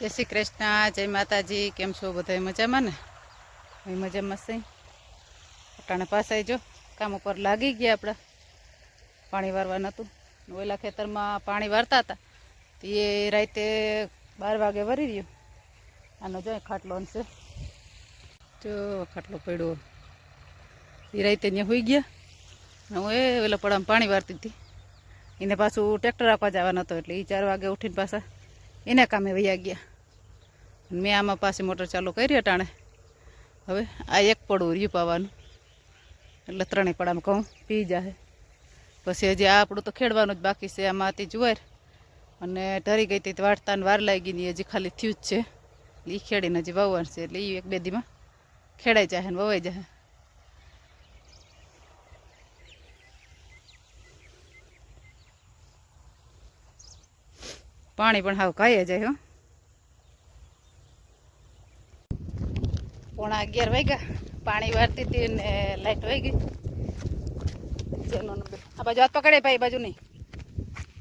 જય શ્રી કૃષ્ણ, જય માતાજી, કેમ છો બધા મજામાં ને? હું મજામાં સહી અટાણે પાસે જો કામ ઉપર લાગી ગયા આપણા. પાણી વારવા નહોતું ઓલા ખેતરમાં પાણી વારતા હતા. એ રાતે બાર વાગે વરી રહ્યો. આનો જો ખાટલો છે. જો ખાટલો પડ્યો. એ રાતે ત્યાં હોઈ ગયા. હું એ ઓલા પડામાં પાણી વારતી હતી. એને પાછું ટ્રેક્ટર આપવા જવાનો હતો એટલે એ ચાર વાગે ઉઠીને પાછા એના કામે વૈયા ગયા. મેં આમાં પાસે મોટર ચાલુ કરી અટાણે. હવે આ એક પડું રહ્યું પાવાનું. એટલે ત્રણેય પડામાં કહું પી જાય પછી હજી આ આપણું તો ખેડવાનું જ બાકી છે, આમાં હતી જુવાર. અને ઢરી ગઈ હતી તો વાટતા ને વાર લાગી ગઈ હજી ખાલી થયું જ છે. એ ખેડીને હજી વાવવાનું છે, એટલે એ એક બે દીમાં ખેડાઈ જાય ને વવાઈ જાય પાણી પણ હાવ ખાઈ જાય હો. પોણા અગિયાર વાગ્યા. પાણી વારતી હતી ને લાઈટ વહી ગઈ. આ બાજુ હાથ પકડે ભાઈ બાજુ નહીં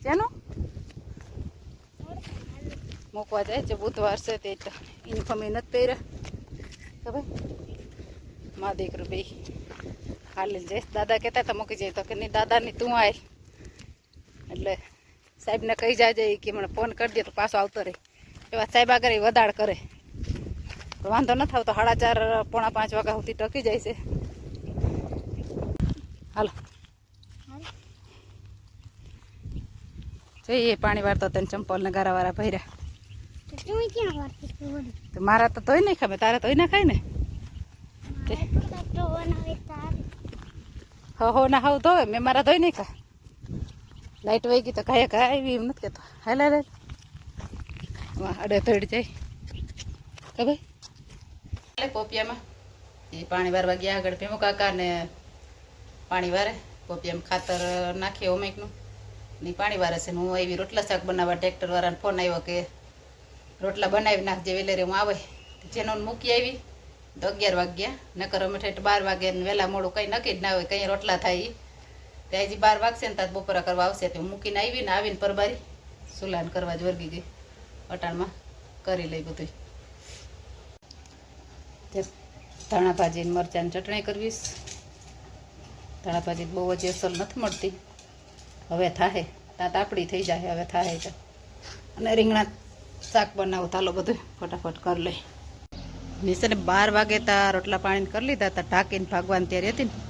ચેનો મૂકવા જાય છે, બુધવાર છે તે તો. યુનિફોર્મ એ નથી પહેર્યા ખબર મા દીકરું બે હાલી જઈશ દાદા કહેતા હતા, મૂકી જાય તો કે નહીં, દાદાની તું આય. એટલે સાહેબને કહી જાય કે મને ફોન કરી દે તો પાછો આવતો રહે. એવા સાહેબ આગળ એ વધાડ કરે. વાંધો ન થાવ તો સાડા ચાર પોણા પાંચ વાગ્યા સુધી ટકી જાય છે. હાલો. જોઈએ પાણી વાળતો તને ચંપલ ને ભર્યા છો વળી? તો મારા તો તોય નહીં ખાવે તારે તોય ના ખાય ને? હો ના હાવ તો મેં મારા તોય નહીં ખા. લાઈટ વહી ગઈ તો કાંઈ કાંઈ એવી એમ નથી કહેતો. હાલ હાલ હાલ. અડે તડ જાય. ખબર એટલે પોપિયામાં. એ પાણી વારવા ગયા આગળ ભીમો કાકા ને પાણી વારે. પોપિયામાં ખાતર નાખીએ ઓમેકનું. ને પાણી વારે છે હું આવી રોટલા શાક બનાવવા ટ્રેક્ટર વાળાને ફોન આવ્યો કે રોટલા બનાવી નાખજે, વેલેરે હું આવે. જેનો મૂકી આવી. તો અગિયાર વાગ્યા. નકર અમે ઠેઠ બાર વાગે વહેલા મોડું કંઈ નક્કી જ ના હોય, કંઈ રોટલા થાય ઈ. તે હજી બાર વાગશે ને ત્યાં બપોરા કરવા આવશે તો મૂકીને આવી ને આવીને પરબારી સુલાન કરવા જ વર્ગી ગઈ. અટાણમાં કરી લઈ બધું ધાણા ભાજીને મરચાંની ચટણી કરવીશ. ધાણા ભાજી બહુ જ અસર નથી મળતી. હવે થાહે. ત્યાં તાપડી થઈ જાય હવે થાહે તો. અને રીંગણા શાક બનાવું, તાલો બધું ફટાફટ કરી લઈ. નિશાને બાર વાગે તા રોટલા પાણી કરી લીધા તા ઢાંકીને ભાગવાની ત્યારે હતી ને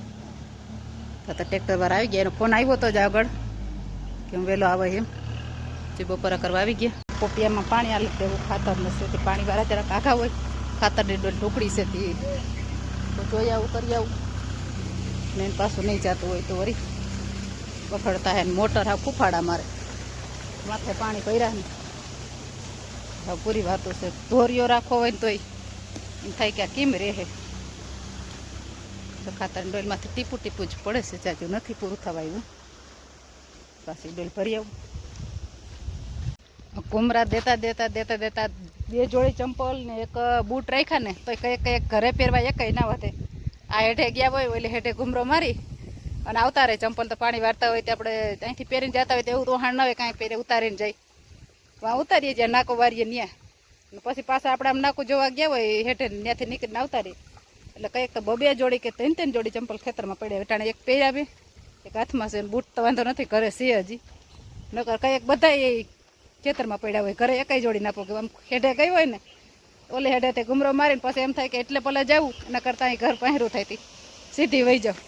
તો તો ટ્રેક્ટર વાર આવી ગયા. એનો ફોન આવ્યો તો જ આગળ કે હું વહેલો આવે એમ. જે બપોરા કરવા આવી ગયા. પોપિયામાં પાણી આલી દેવું ખાતર નથી તે પાણી વાળા જરાક આઘા હોય. ખાતરની ડોલ ઢોકળી છે તે તો જોઈ આવું, કરી આવું. ને એને પાછું નહીં જતું હોય તો વળી વખડતા હે ને મોટર હા ફૂફાડા મારે. માથે પાણી ભર્યા ને. હા પૂરી વાતો છે. ધોરિયો રાખવો હોય ને તોય. એમ થાય કે આ કેમ રહે? તો ખાતર ડોલમાંથી ટીપું ટીપું જ પડે છે ચાજુ નથી પૂરું થવા આવ્યું પાછી ડોલ ભરી આવું. કુમરા દેતા દેતા દેતા દેતા બે જોડી ચંપલ ને એક બૂટ રાખ્યા ને, તો કંઈક કંઈક ઘરે પહેરવા એકય ના વધે. આ હેઠે ગયા હોય એટલે હેઠે ઘુમરો મારી અને આવતા રહે. ચંપલ તો પાણી વાળતા હોય તો આપણે અહીંથી પહેરીને જતા હોય તો એવું તો હાણ ના હોય, કાંઈ પહેરે, ઉતારીને જાય. વાં ઉતારીએ જ્યાં નાકો વારીએ ત્યાં પછી પાછા આપણે આમ નાકો જોવા ગયા હોય, હેઠે ત્યાંથી નીકળીને આવતા રહીએ એટલે કંઈક તો બબે જોડી કે ત્રણ ત્રણ જોડી ચંપલ ખેતરમાં પડ્યા. વેટાણે એક પહેર્યા બી એક હાથમાં છે, બૂટ તો વાંધો નથી, ઘરે છે હજી. નકર કંઈક બધા એ ખેતરમાં પડ્યા હોય, ઘરે એકાઈ જોડી નાખો, કે આમ હેઠે ગઈ હોય ને, ઓલે હેડે તે ઘુમરો મારીને પછી એમ થાય કે એટલે પહેલાં જવું એના કરતાં અહીં ઘર પહેરું થાય હતી સીધી વહી જાઉં.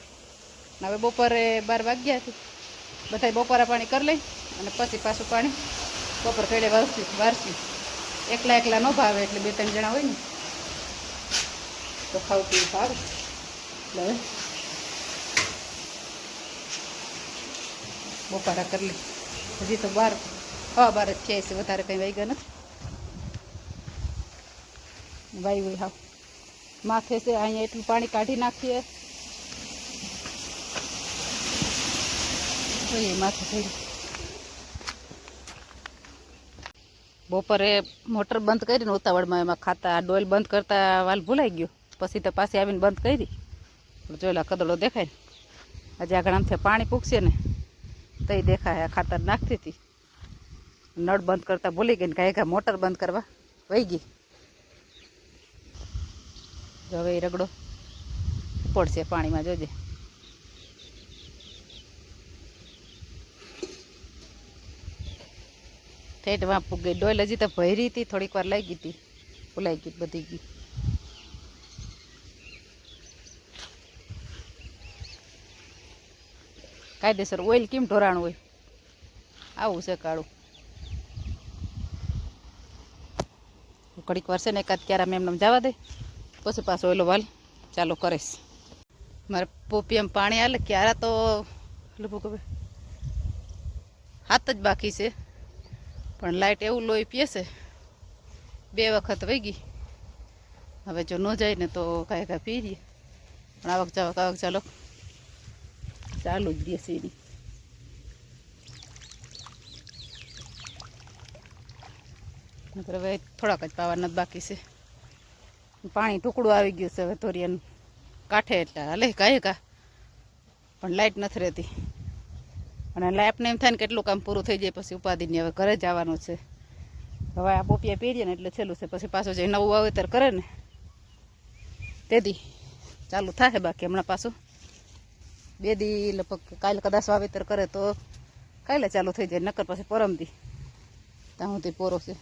હવે બપોરે બાર વાગ્યા હતી બધા બપોરા પાણી કરી લઈ અને પછી પાછું પાણી બપોર ખેડે વારસી વારસી. એકલા એકલા ન ભાવે એટલે બે ત્રણ જણા હોય ને. તો ખાવું પીવું ભાવે એટલે હવે બપોરા કરી લઈ હજી તો બાર હવા બાર જ થયા છે વધારે કંઈ વાગ્યા નથી વાઈ હોય હાવ માથે છે અહીંયા એટલું પાણી કાઢી નાખીએ જોઈએ માથે થઈ બપોરે મોટર બંધ કરીને ઉતાવળમાં એમાં ખાતા ડોલ બંધ કરતા વાલ ભૂલાઈ ગયો પછી તો પાછી આવીને બંધ કરી પણ જોયેલા કદડો દેખાય ને. હજી આગળ આમથી પાણી પૂગશે ને તઈ દેખાય, આ ખાતર નાખતી હતી. નળ બંધ કરતા ભૂલી ગઈ ને, કાંઈ કાંઈ મોટર બંધ કરવા વહી ગઈ. જો હવે એ રગડો પડશે પાણીમાં, જોજે. ઠેઠ વાં પૂગી. ડોલ હજી તો ભરી હતી, થોડીક વાર લાગી હતી. ફૂલાઈ ગઈ બધી ગઈ. કાયદેસર ઓઇલ કેમ ઢોરાણું હોય? આવું છે કાળું. ઘડીક વાર છે ને એકાદ ક્યારે મેમ જવા દે. પછી પાછો ઓઈલો વાલ ચાલુ કરીશ. મારે પોપિયમ પાણી આલે ક્યારે તો લગભગ હાથ જ બાકી છે. પણ લાઇટ એવું લોહી પીએ છે. બે વખત વહી ગઈ. હવે જો ન જાય ને તો કાંઈ કાંઈ પી રહીએ. પણ આવક જાવક, આવક ચાલો ચાલુ જ દેશે એની હવે થોડાક જ પાવાના બાકી છે. પાણી ટુકડું આવી ગયું છે હવે ધોરિયાનું. કાંઠે એટલે હાલે, કાંઈ કા. પણ લાઇટ નથી રહેતી. અને લાઇટને એમ થાય ને કેટલું કામ પૂરું થઈ જાય પછી ઉપાધિની હવે ઘરે જવાનું છે. હવે આ પોપિયા પહેરીએ ને એટલે છેલ્લું છે. પછી પાછું જે નવું વાવેતર કરે ને. તેથી ચાલુ થાય બાકી હમણાં પાછું. બે દી લગભગ કાલે કદાચ વાવેતર કરે તો કાલે ચાલુ થઈ જાય, નકર પછી પરમથી ત્યાં સુધી પોરો છે.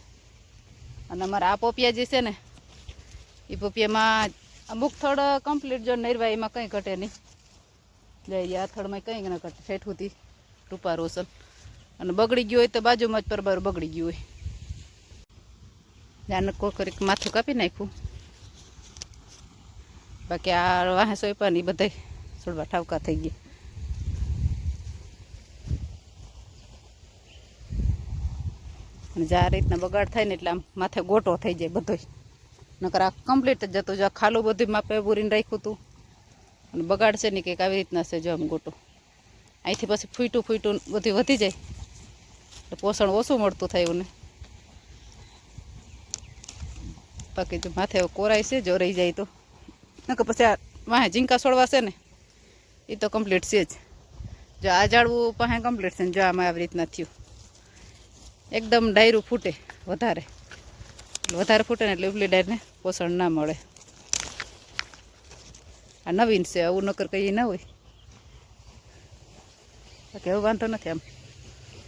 અને અમારા આ પોપિયા જે છે ને, એ પોપિયામાં અમુક થડ કમ્પ્લીટ જો નરવા એમાં કંઈ ઘટે નહીં જાય આ થડમાં કંઈ ન ઘટે. ઠેઠુંથી રૂપા રોસલ અને બગડી ગયું હોય તો બાજુમાં જ પરબારું બગડી ગયું હોય. જાને કોકરી માથું કાપી નાખ્યું. બાકી આ વાહે સોયપા ને બધા છોડવા ઠાવકા થઈ ગયા અને જે આ રીતના બગાડ થાય ને એટલે આમ માથે ગોટો થઈ જાય બધોય. નકર આ કમ્પ્લીટ જ જતો જો ખાલું બધું માપે પૂરીને રાખ્યું હતું અને બગાડ છે ને કંઈક આવી રીતના છે જો આમ ગોટો. અહીંથી પછી ફૂટું ફૂટું બધું વધી જાય. એટલે પોષણ ઓછું મળતું થાય ને બાકી જો માથે કોરાય છે, જો રહી જાય તો. નકર પછી આ વાહે ઝીંકા છોડવા છે ને એ તો કમ્પ્લીટ છે જ. જો આ ઝાડવું પાસે કમ્પ્લીટ છે ને જો આમાં આવી રીતના થયું. એકદમ ડાયરું ફૂટે વધારે. વધારે ફૂટે ને એટલે ઉપલી ડાયરને પોષણ ના મળે. આ નવીન છે, આવું નકર કંઈ ના હોય. બાકી એવું વાંધો નથી આમ.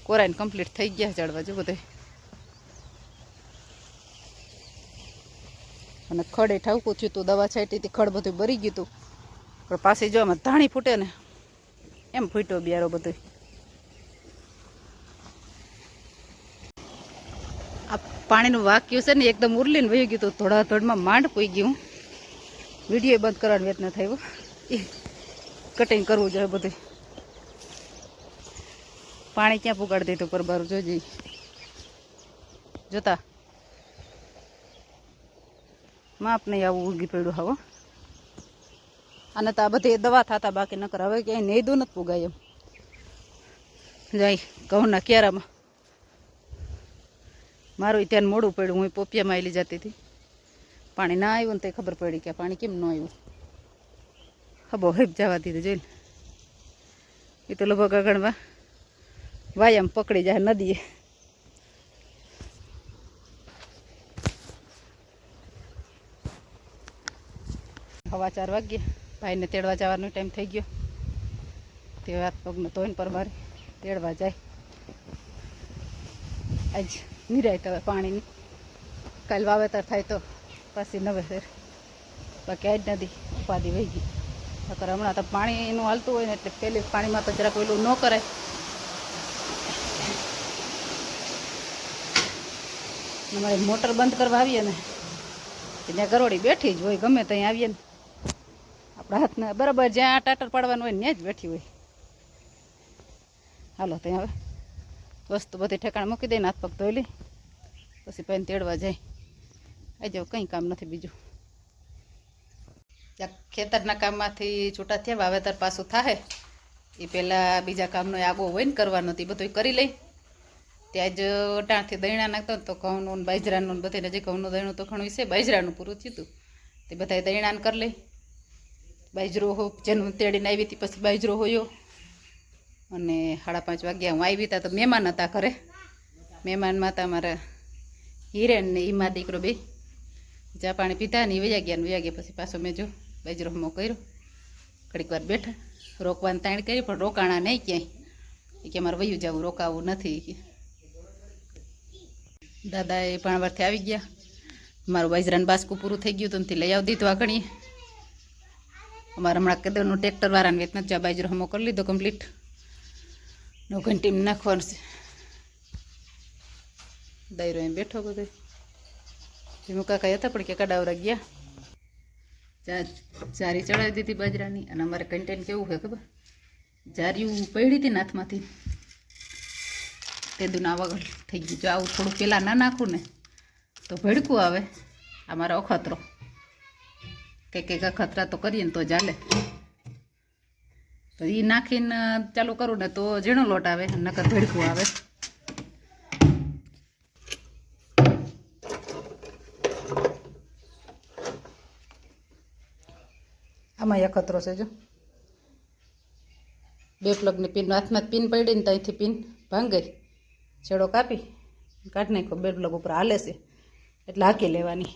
કોરાઈને કમ્પ્લીટ થઈ ગયા ઝાડવા જો બધે અને ખડે ઠાવકું થયું હતું દવા છાંટી હતી ખડ બધું ભરી ગયું હતું પણ પાછી જો ધાણી ફૂટે ને, એમ ફૂટ્યો બિયારો બધો. આ પાણીનું વાક્યું છે ને, એકદમ ઉરલીને વહી ગયું હતું થોડા થોડમાં માંડ પૂઈ ગયું. વીડિયો બંધ કરવાનું વેત ન થયું એ કટિંગ કરવું જોઈએ બધું. પાણી ક્યાં પુગાડી દીધું પર બારું, જોજે. જોતા. માપ નહીં આવું ઉગી પડ્યું, હવે. અને તો બધી દવા થતા બાકી નકર હવે ક્યાંય નેદું નથી પુગાય. એમ જાય, ઘઉંના ક્યારામાં મારું ત્યાં મોડું પડ્યું, હું પોપિયામાં આવેલી જતી હતી. પાણી ના આવ્યું ને તે ખબર પડી કે પાણી કેમ ન આવ્યું. હબો હેબ જવા દીધું જોઈને એ તો લગભગ આગળમાં વાયામ પકડી જાય નદીએ. હવા ચાર વાગ્યા. ભાઈને તેડવા જવાનો ટાઈમ થઈ ગયો. તે વાત પગનો તોય પર મારે, તેડવા જાય. આજ નિરાય હવે પાણીની. કાલ વાવેતર થાય તો પાછી નવેસર બાકી આજ નદી ઉપાધિ વહી ગઈ. નકર હમણાં તો પાણીનું હાલતું હોય ને એટલે પહેલી પાણીમાં તો જરાક પેલું ન કરાય. અમારે મોટર બંધ કરવા આવીએ ને, ત્યાં ગરોડી બેઠી જ હોય, ગમે ત્યાં આવીએ ને. હાથને બરાબર, જ્યાં ટાટર પાડવાનું હોય ત્યાં જ બેઠી હોય. હાલો ત્યાં હવે વસ્તુ બધી ઠેકાણ મૂકી દઈને હાથ પગ ધોઈ લઈ પછી પાઈને તેડવા જાય. આજે કંઈ કામ નથી બીજું. ખેતરના કામમાંથી છૂટા થયા, વાવેતર પાછું થાય એ પહેલાં બીજા કામનો આગો હોય ને કરવાનો તે બધું કરી લઈ ત્યાં જ ટાણથી દહીણા નાખતો તો ઘઉંનું બાજરાનું બધે નજીક ઘઉંનું દહીણું તો ઘણું છે, બાજરાનું પૂરું થયું હતું તે બધા દહીણાને કરી લઈ બાજરો હો જેનું તેડીને આવી હતી, પછી બાજરો હોયો. અને સાડા પાંચ વાગ્યા હું આવી હતા તો મહેમાન હતા ઘરે. મહેમાનમાં હતા મારા હિરેન ને ઈમા દીકરો બે. ચા પાણી પીધા ને વૈયા ગયા ને વયા ગયા પછી પાછો મેં જો બાજરો હમો કર્યો. ઘડીક વાર બેઠા. રોકવાની તાણ કરી પણ રોકાણા નહીં ક્યાંય. કે મારે વયું જવું, રોકાવું નથી. દાદા એ પાણવારથી આવી ગયા. મારું બાજરાનું બાસકું પૂરું થઈ ગયું તો લઈ આવી દીધું આગળ અમારે હમણાં કદરનું ટ્રેક્ટર વાળાને વેત નથી જ્યાં બાજરો હમો કરી લીધો કમ્પ્લીટ નવ ઘંટી નાખવાનું છે. દાયરો એમ બેઠો બધો. ભીમુ કાકા હતા પણ કે કડાવરા ગયા. ચા ચારી ચડાવી દીધી બાજરાની અને અમારે કન્ટેન કેવું હોય ખબર? જારિયું પડી હતી ને હાથમાંથી. તે દુના વગર થઈ ગયું. જો આવું થોડું પહેલાં ના નાખું ને, તો ભડકું આવે. આ મારો અખતરો. કંઈક કંઈક અખતરા તો કરીએ ને તો ચાલે. તો એ નાખીને ચાલુ કરું ને તો ઝીણો લોટ આવે નકર ભેડકું આવે. આમાં અખતરો છે જો. બે પ્લગની પિન હાથમાં પિન પડી ને ત્યાંથી પિન ભાંગે. છેડો કાપી કાઢી નાખ્યો બે પ્લગ ઉપર હાલે છે. એટલે હાકી લેવાની.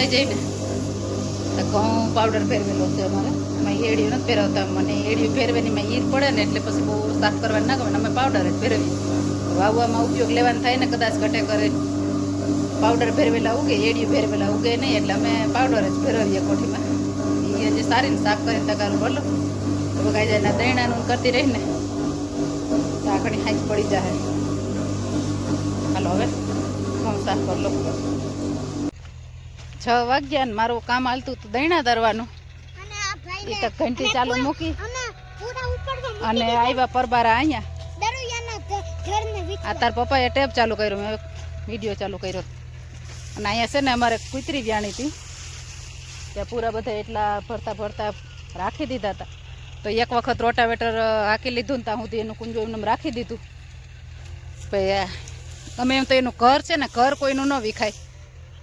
દહીણું જાય ને. તો ઘઉં પાવડર ફેરવેલો છે અમારે. એમાં એડિયું નથી ફેરવતા મને એડિયું ફેરવેની એમાં ઈર પડે ને એટલે પછી બહુ સાફ કરવા ના ગમે અમે પાવડર જ ફેરવીએ વાવવામાં ઉપયોગ લેવાનું થાય ને કદાચ ઘટે કરે પાવડર ફેરવેલા ઉગે એડિયું ફેરવેલા ઉગે નહીં એટલે અમે પાવડર જ ફેરવીએ કોઠીમાં. એ હજી સારી ને સાફ કરીને તકારું બોલો તો બગાઈ જાય ને દહીણાનું કરતી રહીને તો હાંચ પડી જાય હાલો હવે, ઘઉં સાફ કરી લો છ વાગ્યા ને મારું કામ હાલતું હતું દહીણા ધરવાનું. એ તો ઘંટી ચાલુ મૂકી. અને આવ્યા પરબારા અહીંયા. આ તાર પપ્પાએ ટેપ ચાલુ કર્યો મેં વીડિયો ચાલુ કર્યો. અને અહીંયા છે ને અમારે કૂતરી વ્યાણી હતી. ત્યાં પૂરા બધા એટલા ભરતા ભરતા રાખી દીધા હતા. તો એક વખત રોટાવેટર હાકી લીધું ને ત્યાં સુધી એનું કુંજો એમને રાખી દીધું. પછી અમે એમ તો એનું ઘર છે ને ઘર કોઈનું ન વિખાય.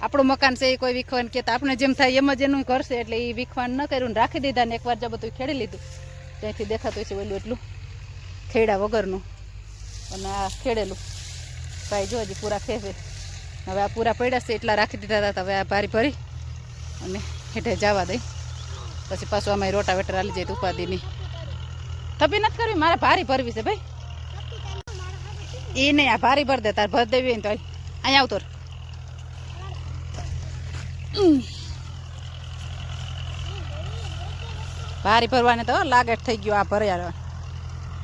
આપણું મકાન છે એ કોઈ વિખવાન કહેતા. આપણે જેમ થાય એમ જ એનું ઘર છે એટલે એ વિખવાન ન કર્યું ને રાખી દીધા ને એકવાર જો બધું ખેડી લીધું. ત્યાંથી દેખાતું છે ઓલું એટલું. ખેડા વગરનું. અને આ ખેડેલું. ભાઈ જો હજી પૂરા ખેવે હવે આ પૂરા પડ્યા છે એટલા રાખી દીધા હતા હવે આ ભારી ભરી અને હેઠે જવા દઈ. પછી પાછું અમારી રોટાવેટર હાલી જાય ઉપાધિની થપી નથી કરવી? મારે ભારી ભરવી છે ભાઈ. એ નહીં આ ભારી ભર દે તાર ભર દેવી હોય તો અહીંયા આવતો. ભારી ભરવાને તો લાગે જ થઈ ગયો આ ભર્યા.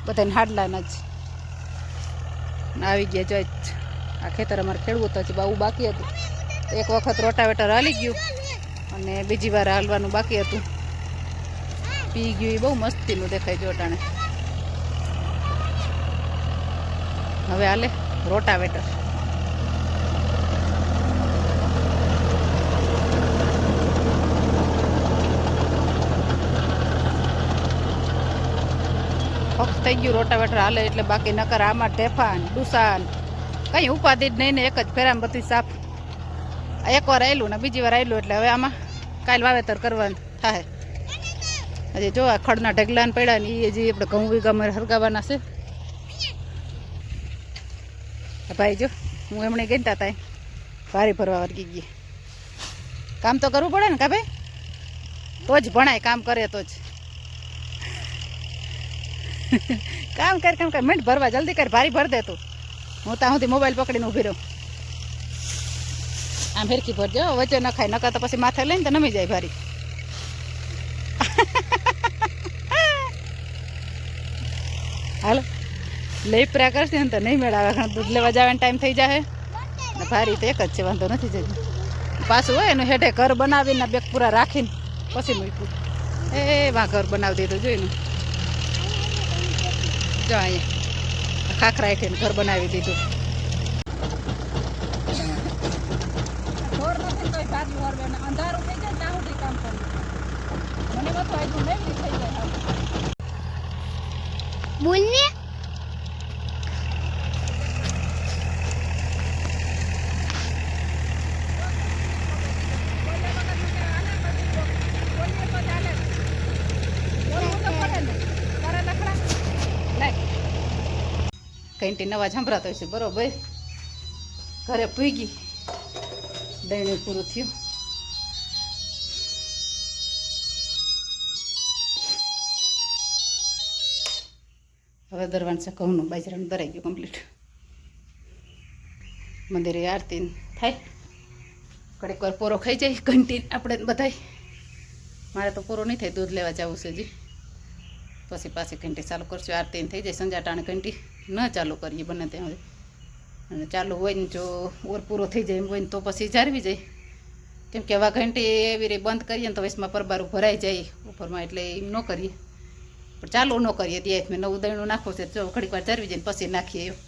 બધાને હાડલાના જ. આવી ગયા જોઈ આ ખેતર અમારે ખેડવું તો હજી બહુ બાકી હતું. એક વખત રોટાવેટર હાલી ગયું અને બીજી વાર હાલવાનું બાકી હતું. પી ગયું એ બહુ મસ્તીનું દેખાય જોટાણે હવે હાલે રોટાવેટર. ફક્ત થઈ ગયું, રોટાવેટર હાલે એટલે બાકી નકર આમાં ઢેફાન ડુસાન કંઈ ઉપાધિ જ નહીં ને એક જ ફેરામાં બધું સાફ એકવાર આવેલું ને બીજી વાર આવેલું એટલે હવે આમાં કાલ વાવેતર કરવાનું થાય હજી જો આ ખડના ઢગલાને પડ્યા ને એ હજી આપણે ઘઉં વીઘામાં હરગાવાના છે. ભાઈ જો, હું એમણે ગઈ તા ત્યાં ભારી ભરવા વર્ગી ગઈ. કામ તો કરવું પડે ને કા ભાઈ? તો જ ભણાય, કામ કરે તો જ. કામ કર કામ કર. મિનિટ ભરવા, જલ્દી કર. ભારી ભર દે તું. હું ત્યાં સુધી મોબાઈલ પકડીને ઊભી રહું. આમ ફેરકી ભરજો. વચ્ચે ન ખાય, નકર તો પછી માથે લઈને તો નમી જાય ભારી. હાલો. લઈ પ્રયા કરશે ને તો નહીં મેળાવે. દૂધ લેવા જવાનો ટાઈમ થઈ જાય ભારી તો એક જ છે, વાંધો નથી જતો. પાછું હોય એનું હેઠે ઘર બનાવીને બેગ પૂરા રાખીને પછી મૂક્યું. એ વા ઘર બનાવી દીધું જોઈને જો અહીંયા ખાખરા હેઠીને ઘર બનાવી દીધું ઢોર નથી તોય ભાગી વળવે ને અંધારું થઈ જાય ત્યાં સુધી કામ કરવું મને બધું આજુ નેગરી થઈ જાય હાવ. બોલ ને કંઈથી નવા સંભળાતો હશે બરોબર? ઘરે પૂગી. દહીં પૂરું થયું. હવે દરવાન છે, ઘઉંનું બાજરાનું દરાઈ ગયું કમ્પ્લીટ મંદિરે આરતી થાય. ઘડીક વાર પોરો ખાઈ જાય, ઘંટી આપણે બધાય. મારે તો પૂરો નહીં થાય, દૂધ લેવા જવું છે હજી. પછી પાછી ઘંટી ચાલુ કરશું, આરતી થઈ જાય, સંજાટાણે ઘંટી. ન ચાલુ કરીએ બને ત્યાં સુધી અને ચાલુ હોય ને જો ઓર પૂરો થઈ જાય એમ હોય ને તો પછી જાળવી જાય. કેમ કે આવા ઘંટી એવી રીતે બંધ કરીએ ને તો વચમાં પરબારું ભરાઈ જાય, ઉપરમાં એટલે એમ ન કરીએ. પણ ચાલુ ન કરીએ દે મેં નવું દહીણું નાખવું છે, તો ઘડીક વાર જાળવી જાય પછી નાખીએ એવું